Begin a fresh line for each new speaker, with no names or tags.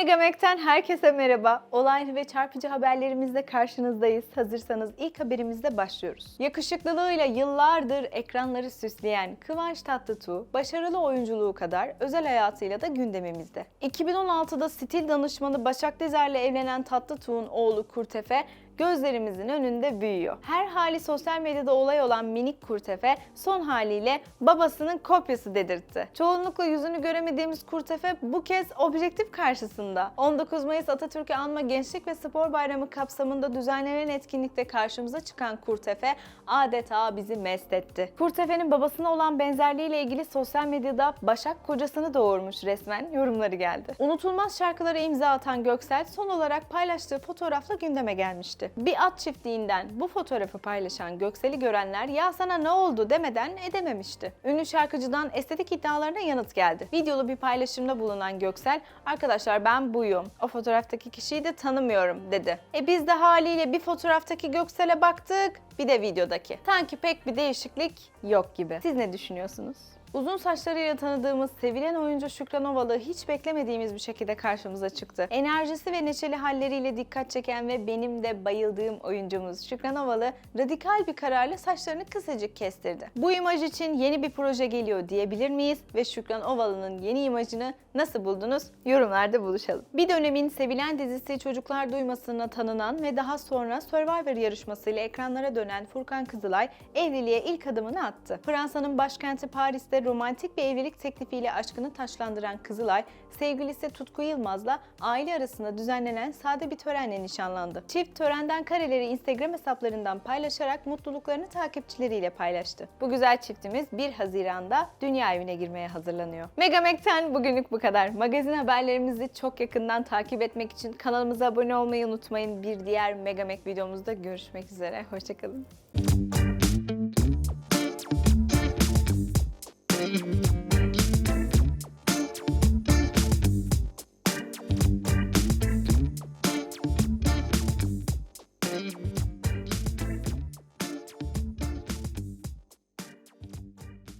Megamek'ten herkese merhaba. Olaylı ve çarpıcı haberlerimizle karşınızdayız. Hazırsanız ilk haberimizle başlıyoruz. Yakışıklılığıyla yıllardır ekranları süsleyen Kıvanç Tatlıtuğ, başarılı oyunculuğu kadar özel hayatıyla da gündemimizde. 2016'da stil danışmanı Başak Dezer'le evlenen Tatlıtuğ'un oğlu Kurtefe, gözlerimizin önünde büyüyor. Her hali sosyal medyada olay olan minik Kurtefe son haliyle babasının kopyası dedirtti. Çoğunlukla yüzünü göremediğimiz Kurtefe bu kez objektif karşısında. 19 Mayıs Atatürk'ü anma Gençlik ve Spor Bayramı kapsamında düzenlenen etkinlikte karşımıza çıkan Kurtefe adeta bizi mest etti. Kurtefe'nin babasına olan benzerliğiyle ilgili sosyal medyada Başak kocasını doğurmuş resmen yorumları geldi. Unutulmaz şarkılara imza atan Göksel son olarak paylaştığı fotoğrafla gündeme gelmişti. Bir at çiftliğinden bu fotoğrafı paylaşan Göksel'i görenler ya sana ne oldu demeden edememişti. Ünlü şarkıcıdan estetik iddialarına yanıt geldi. Videolu bir paylaşımda bulunan Göksel, arkadaşlar ben buyum, o fotoğraftaki kişiyi de tanımıyorum dedi. E biz de haliyle bir fotoğraftaki Göksel'e baktık, bir de videodaki. Sanki pek bir değişiklik yok gibi. Siz ne düşünüyorsunuz? Uzun saçlarıyla tanıdığımız sevilen oyuncu Şükran Ovalı hiç beklemediğimiz bir şekilde karşımıza çıktı. Enerjisi ve neşeli halleriyle dikkat çeken ve benim de bayıldığım oyuncumuz Şükran Ovalı radikal bir kararla saçlarını kısacık kestirdi. Bu imaj için yeni bir proje geliyor diyebilir miyiz ve Şükran Ovalı'nın yeni imajını nasıl buldunuz? Yorumlarda buluşalım. Bir dönemin sevilen dizisi Çocuklar Duymasına tanınan ve daha sonra Survivor yarışmasıyla ekranlara dönen Furkan Kızılay evliliğe ilk adımını attı. Fransa'nın başkenti Paris'te romantik bir evlilik teklifiyle aşkını taşlandıran Kızılay, sevgilisi Tutku Yılmaz'la aile arasında düzenlenen sade bir törenle nişanlandı. Çift törenden kareleri Instagram hesaplarından paylaşarak mutluluklarını takipçileriyle paylaştı. Bu güzel çiftimiz 1 Haziran'da dünya evine girmeye hazırlanıyor. Megamek'ten bugünlük bu kadar. Magazin haberlerimizi çok yakından takip etmek için kanalımıza abone olmayı unutmayın. Bir diğer Megamek videomuzda görüşmek üzere. Hoşçakalın. Mm-hmm.